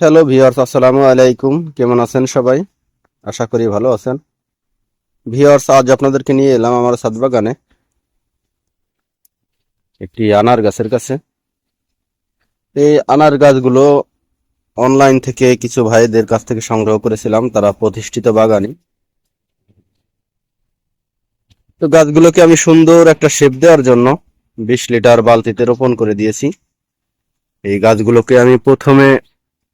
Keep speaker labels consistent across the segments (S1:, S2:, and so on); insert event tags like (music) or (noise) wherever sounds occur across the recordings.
S1: Hello viewers আসসালামু আলাইকুম। কেমন আছেন সবাই? আশা করি ভালো আছেন। ভিওর্স আজ আপনাদেরকে নিয়ে এলাম আমার ছাদ বাগানে। একটি আনার গাছের কাছে। এই আনার গাছগুলো অনলাইন থেকে কিছু ভাইদের কাছ থেকে সংগ্রহ করেছিলাম। তারা প্রতিষ্ঠিত বাগানি তো গাছগুলোকে আমি সুন্দর একটা শেপ দেওয়ার জন্য বিশ লিটার বালতিতে রোপণ করে দিয়েছি। এই গাছগুলোকে আমি প্রথমে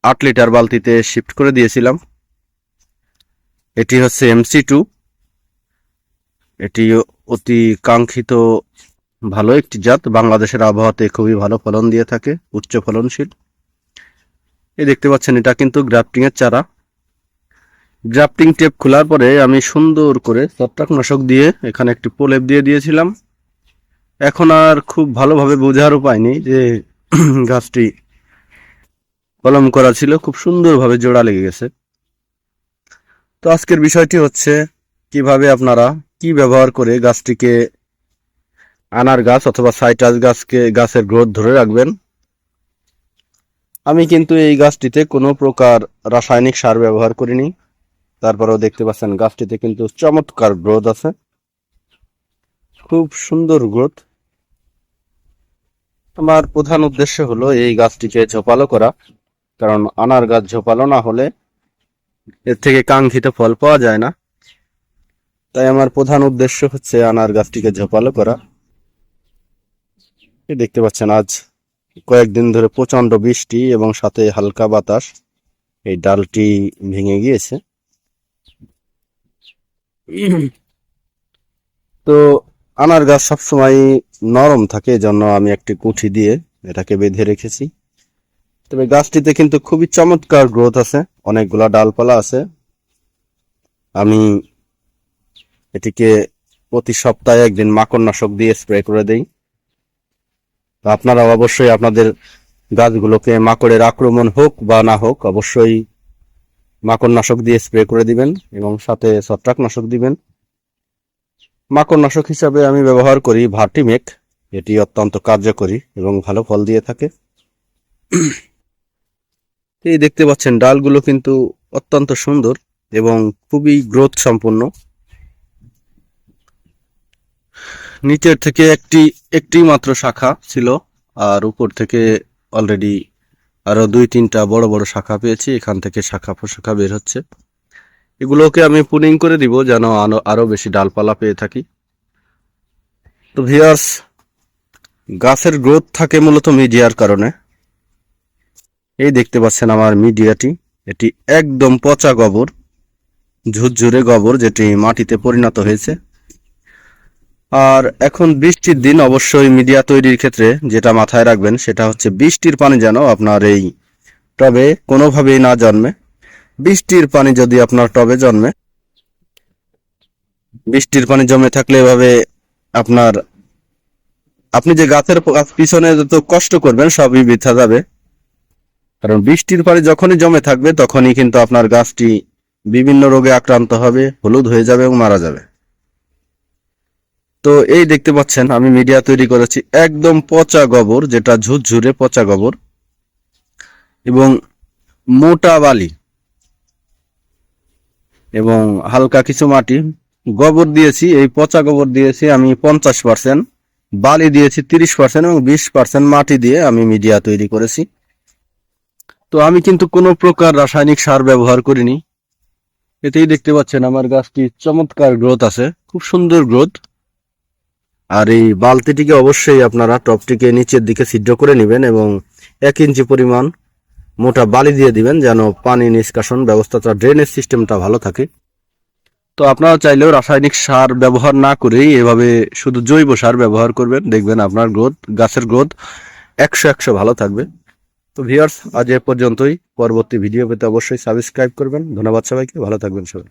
S1: আট লিটার বালতিতে শিফট করে দিয়েছিলাম। এটি হচ্ছে এমসি টু এটি অতি কাঙ্ক্ষিত, ভালো একটি জাত। বাংলাদেশের আবহাওয়াতে খুবই ভালো ফলন দিয়ে থাকে, উচ্চ ফলনশীল। এই দেখতে পাচ্ছেন, এটা কিন্তু গ্রাফটিং এর চারা। গ্রাফটিং টেপ খোলার পরে আমি সুন্দর করে ছত্রাকনাশক দিয়ে এখানে একটি প্রলেপ দিয়ে দিয়েছিলাম। এখন আর খুব ভালোভাবে বোঝার উপায় নেই যে (clears throat) গাছটি কলম করা ছিল, খুব সুন্দরভাবে জোড়া লেগে গেছে। তো আজকের বিষয়টি হচ্ছে, কীভাবে আপনারা কি ব্যবহার করে গাছটিকে আনার গাছ অথবা সাইটাস গাছকে, গাছের গ্রোথ ধরে রাখবেন। আমি কিন্তু এই গাছটিতে কোনো প্রকার রাসায়নিক সার ব্যবহার করিনি। তারপরেও দেখতে পাচ্ছেন গাছটিতে কিন্তু চমৎকার গ্রোথ আছে। খুব সুন্দর গ্রোথ। আমার প্রধান উদ্দেশ্য হলো এই গাছটিকে ঝোপালো করা। কারণ আনার গাছ ঝোপালো না হলে এর থেকে কাঙ্ক্ষিত ফল পাওয়া যায় না। তাই আমার প্রধান উদ্দেশ্য হচ্ছে আনার গাছটিকে ঝোপালো করা। দেখতে পাচ্ছেন, আজ কয়েকদিন ধরে প্রচণ্ড বৃষ্টি এবং সাথে হালকা বাতাস। এই ডালটি ভেঙে গিয়েছে। তো আনার গাছ সবসময় নরম থাকে, এজন্য আমি একটি কুঠি দিয়ে এটাকে বেঁধে রেখেছি। তবে গাছটিতে কিন্তু খুবই চমৎকার গ্রোথ আছে। অনেকগুলা ডালপালা আছে। আমি এটিকে প্রতি সপ্তাহে একদিন মাকড়নাশক দিয়ে স্প্রে করে দেই। আপনারা অবশ্যই আপনাদের গাছগুলোকে মাকড়ের আক্রমণ হোক বা না হোক, অবশ্যই মাকড়নাশক দিয়ে স্প্রে করে দিবেন এবং সাথে ছত্রাকনাশক দিবেন। মাকড়নাশক হিসাবে আমি ব্যবহার করি ভার্টিমেক এটি অত্যন্ত কার্যকরী এবং ভালো ফল দিয়ে থাকে। এই দেখতে পাচ্ছেন, ডালগুলো কিন্তু অত্যন্ত সুন্দর এবং খুবই গ্রোথ সম্পন্ন। নিচের থেকে একটি একটি মাত্র শাখা ছিল, আর উপর থেকে অলরেডি আরও দুই, তিনটা বড় বড় শাখা পেয়েছি, এখান থেকে শাখা প্রশাখা বের হচ্ছে। এগুলোকে আমি পুনিং করে দিব যেন আরও আরও বেশি ডালপালা পেয়ে থাকি। তো ভিয়ার্স গাছের গ্রোথ থাকে মূলত মিডিয়ার কারণে। এই দেখতে পাচ্ছেন আমার মিডিয়াটি। এটি একদম পচা গোবর, ঝুরঝুরে গোবর যেটি মাটিতে পরিণত হয়েছে। আর এখন বৃষ্টির দিন, অবশ্যই মিডিয়া তৈরির ক্ষেত্রে যেটা মাথায় রাখবেন সেটা হচ্ছে বৃষ্টির পানি যেন আপনার এই টবে কোনোভাবেই না জন্মে। বৃষ্টির পানি যদি আপনার টবে জন্মে, বৃষ্টির পানি জমে থাকলে এভাবে আপনার, আপনি যে গাছের পিছনে যত কষ্ট করবেন, সবই বৃথা যাবে। কারণ বৃষ্টির পরে যখনই জমে থাকবে, তখনই কিন্তু আপনার গাছটি বিভিন্ন রোগে আক্রান্ত হবে, হলুদ হয়ে যাবে এবং মারা যাবে। তো এই দেখতে পাচ্ছেন, আমি মিডিয়া তৈরি করেছি একদম পচা গোবর, যেটা ঝুরঝুরে পচা গোবর, এবং মোটা বালি, এবং হালকা কিছু মাটি। গোবর দিয়েছি, এই পচা গোবর দিয়েছি আমি পঞ্চাশ পার্সেন্ট, বালি দিয়েছি তিরিশ পার্সেন্ট এবং বিশ পার্সেন্ট মাটি দিয়ে আমি মিডিয়া তৈরি করেছি। তো আমি কিন্তু কোনো প্রকার রাসায়নিক সার ব্যবহার করিনি। এতেই দেখতে পাচ্ছেন আমার গাছটি চমৎকার গ্রোথ আছে, খুব সুন্দর গ্রোথ আর এই বালতিটিকে অবশ্যই আপনারা টপটিকে নিচের দিকে ছিদ্র করে নেবেন এবং এক ইঞ্চি পরিমাণ মোটা বালি দিয়ে দিবেন যেন পানি নিষ্কাশন ব্যবস্থাটা ড্রেনেজ সিস্টেমটা ভালো থাকে। তো আপনারা চাইলেও রাসায়নিক সার ব্যবহার না করেই এভাবে শুধু জৈব সার ব্যবহার করবেন। দেখবেন আপনার গ্রোথ গাছের গ্রোথ একশো একশো ভালো থাকবে। তো ভিউয়ার্স আজ এ পর্যন্তই। পরবর্তী ভিডিও পেতে অবশ্যই সাবস্ক্রাইব করবেন। ধন্যবাদ সবাইকে। ভালো থাকবেন সবাই।